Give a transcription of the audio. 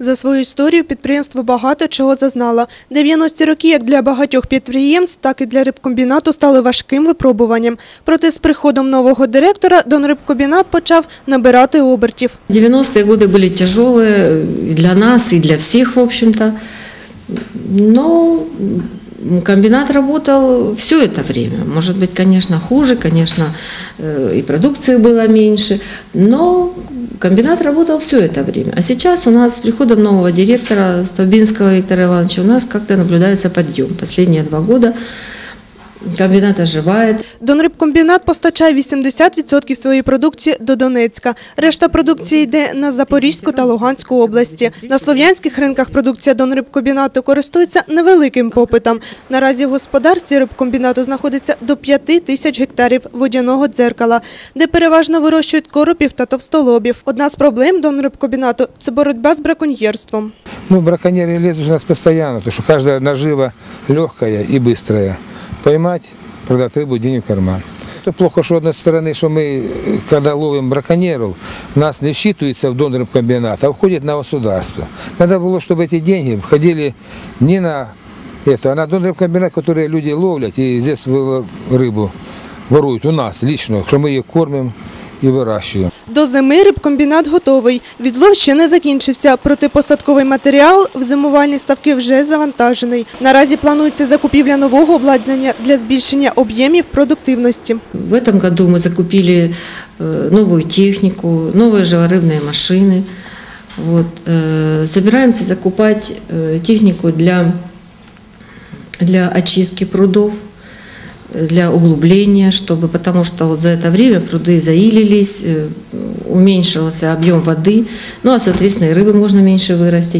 За свою історію підприємство багато чого зазнало. 90-ті роки як для багатьох підприємств, так і для рибкомбінату стали важким випробуванням. Проте з приходом нового директора Донрибкомбінат почав набирати обертів. 90-е годы были тяжелые и для нас, и для всех, в общем-то. Но комбинат работал все это время. Может быть, конечно, хуже, конечно, э, и продукции было меньше, но комбинат работал все это время. А сейчас у нас с приходом нового директора Ставбинского Виктора Ивановича у нас как-то наблюдается подъем. Последние два года комбинат оживает. Донрибкомбінат постачає 80% своєї продукції до Донецька. Решта продукції йде на Запорізьку та Луганську області. На слов'янських ринках продукція Донрибкомбінату користується невеликим попитом. Наразі в господарстві рибкомбінату знаходиться до 5 тисяч гектарів водяного дзеркала, де переважно вирощують коропів та товстолобів. Одна з проблем Донрибкомбінату – це боротьба з браконьєрством. Ну, браконьеры лезут у нас постоянно, потому что каждая нажива легкая и быстрая. Поймать, продать рыбу, денег в карман. Это плохо, что, с одной стороны, что мы, когда ловим браконьеров, нас не вsчитывается в донор комбинат, а уходит на государство. Надо было, чтобы эти деньги входили не на это, а на донор комбинат, который люди ловлят и здесь рыбу воруют у нас лично, что мы ее кормим и выращиваем. До зими рибкомбінат готовий. Відлов ще не закінчився, проте посадковий матеріал в зимувальні ставки вже завантажений. Наразі планується закупівля нового обладнання для збільшення об'ємів продуктивності. В этом году мы закупили э, новую технику, новые живорыбные машины. Вот. э, Собираемся закупать э, технику для, для очистки прудов, э, для углубления, чтобы, потому что вот за это время пруды заилились, э, уменьшился объем воды, ну а, соответственно, и рыбы можно меньше вырастить.